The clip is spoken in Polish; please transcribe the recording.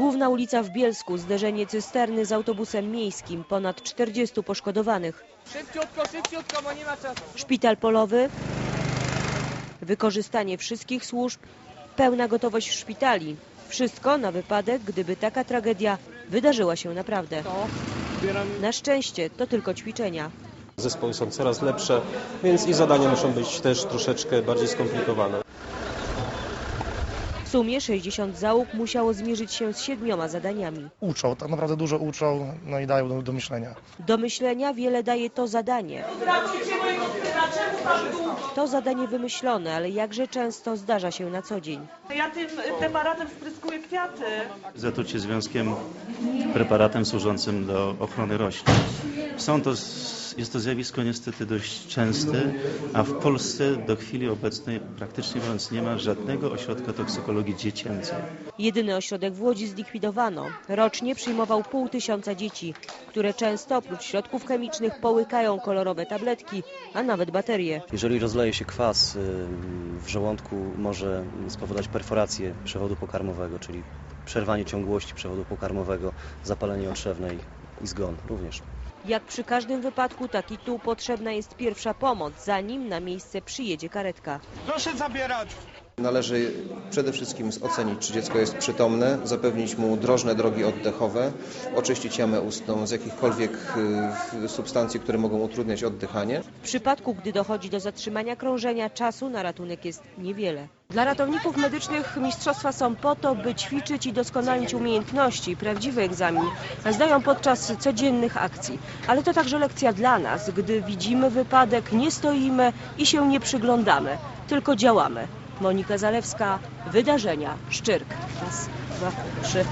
Główna ulica w Bielsku, zderzenie cysterny z autobusem miejskim, ponad 40 poszkodowanych. Szybciutko, szybciutko, bo nie ma czasu. Szpital polowy, wykorzystanie wszystkich służb, pełna gotowość szpitali. Wszystko na wypadek, gdyby taka tragedia wydarzyła się naprawdę. Na szczęście to tylko ćwiczenia. Zespoły są coraz lepsze, więc i zadania muszą być też troszeczkę bardziej skomplikowane. W sumie 60 załóg musiało zmierzyć się z siedmioma zadaniami. uczą, tak naprawdę dużo uczą, no i dają do, do myślenia. Do myślenia wiele daje to zadanie. To zadanie wymyślone, ale jakże często zdarza się na co dzień. Ja tym preparatem spryskuję kwiaty. zatrucie związkiem, preparatem służącym do ochrony roślin. Są to, jest to zjawisko niestety dość częste, a w Polsce do chwili obecnej praktycznie mówiąc nie ma żadnego ośrodka toksykologii dziecięcej. Jedyny ośrodek w Łodzi zlikwidowano. Rocznie przyjmował pół tysiąca dzieci, które często oprócz środków chemicznych połykają kolorowe tabletki, a nawet baterie. Jeżeli rozleje się kwas y, w żołądku, może spowodować perforację przewodu pokarmowego, czyli przerwanie ciągłości przewodu pokarmowego, zapalenie otrzewnej i zgon również. Jak przy każdym wypadku, tak i tu potrzebna jest pierwsza pomoc, zanim na miejsce przyjedzie karetka. Proszę zabierać. Należy przede wszystkim ocenić, czy dziecko jest przytomne, zapewnić mu drożne drogi oddechowe, oczyścić jamę ustną z jakichkolwiek y, substancji, które mogą utrudniać oddychanie. W przypadku, gdy dochodzi do zatrzymania krążenia, czasu na ratunek jest niewiele. Dla ratowników medycznych mistrzostwa są po to, by ćwiczyć i doskonalić umiejętności. Prawdziwy egzamin zdają podczas codziennych akcji. Ale to także lekcja dla nas, gdy widzimy wypadek, nie stoimy i się nie przyglądamy, tylko działamy. Monika Zalewska, Wydarzenia, Szczyrk. Raz, dwa, trzy,